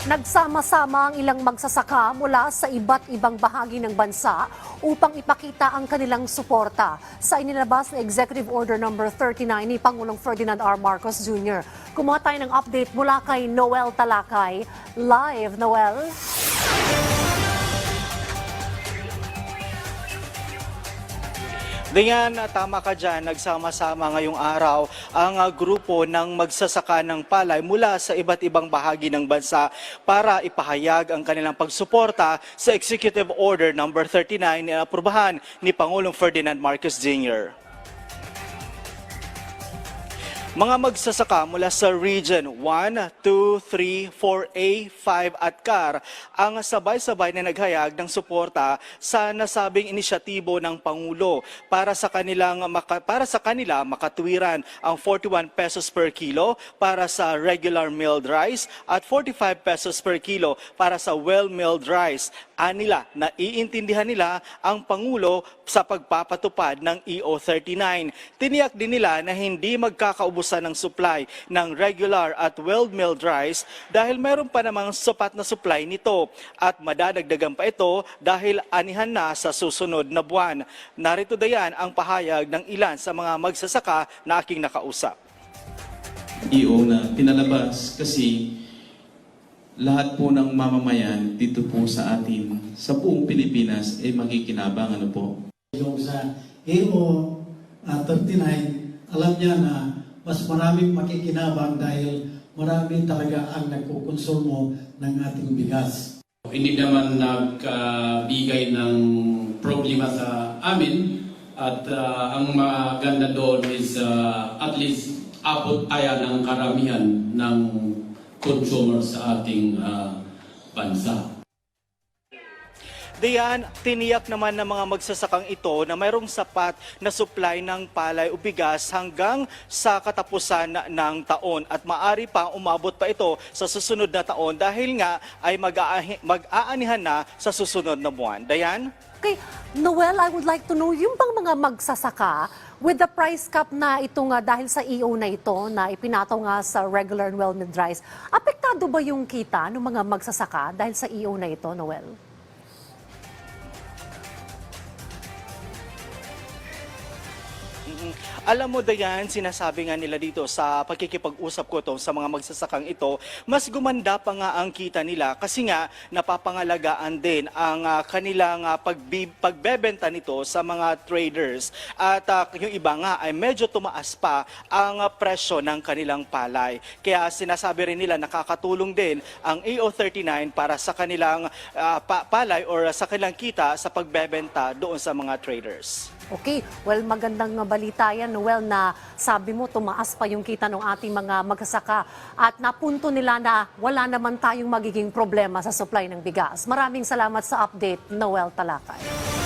Nagsama-sama ang ilang magsasaka mula sa iba't ibang bahagi ng bansa upang ipakita ang kanilang suporta sa inilabas na Executive Order number 39 ni Pangulong Ferdinand R. Marcos Jr. Kumuha tayo ng update mula kay Noel Talakay. Live, Noel. Diyan, tama ka dyan, nagsama-sama ngayong araw ang ah, grupo ng magsasaka ng palay mula sa iba't ibang bahagi ng bansa para ipahayag ang kanilang pagsuporta sa Executive Order number 39 na aprubahan ni Pangulong Ferdinand Marcos Jr. Mga magsasaka mula sa Region 1, 2, 3, 4A, 5 at CAR ang sabay-sabay na naghayag ng suporta sa nasabing inisyatibo ng Pangulo para sa kanilang para sa kanila makatwiran ang 41 pesos per kilo para sa regular milled rice at 45 pesos per kilo para sa well-milled rice. Anila na iintindihan nila ang Pangulo sa pagpapatupad ng EO39. Tiniyak din nila na hindi magkakaubusan ng supply ng regular at well-milled rice dahil meron pa namang sapat na supply nito at madadagdagan pa ito dahil anihan na sa susunod na buwan. Narito dayan ang pahayag ng ilan sa mga magsasaka na aking nakausap. EO na pinalabas kasi lahat po ng mamamayan dito po sa atin, sa buong Pilipinas, ay makikinabang ano po. Yung sa AO ah, 39, alam niya na mas maraming makikinabang dahil marami talaga ang nagkukonsumo ng ating bigas. Hindi naman nagbigay ng problema sa amin at ah, ang maganda doon is ah, at least abot kaya ng karamihan ng consumer sa ating ah, bansa. Diyan, tiniyak naman ng mga magsasakang ito na mayroong sapat na supply ng palay o bigas hanggang sa katapusan ng taon at maari pa umabot pa ito sa susunod na taon dahil nga ay mag-aanihan na sa susunod na buwan. Dayan? Okay, Noel, I would like to know, yung bang mga magsasaka, with the price cap na ito nga dahil sa EO na ito, na ipinato nga sa regular and well-milled rice, apektado ba yung kita ng mga magsasaka dahil sa EO na ito, Noel? Alam mo, Dayan, sinasabi nga nila dito sa pagkikipag-usap ko to sa mga magsasakang ito, mas gumanda pa nga ang kita nila kasi nga napapangalagaan din ang ah, kanilang ah, pagbi- pagbebenta nito sa mga traders. At ah, yung iba nga ay medyo tumaas pa ang ah, presyo ng kanilang palay. Kaya sinasabi rin nila nakakatulong din ang AO39 para sa kanilang ah, pa- palay or sa kanilang kita sa pagbebenta doon sa mga traders. Okay, well magandang balita yan, Noel, na sabi mo tumaas pa yung kita ng ating mga magsasaka at napunto nila na wala naman tayong magiging problema sa supply ng bigas. Maraming salamat sa update, Noel Talakay.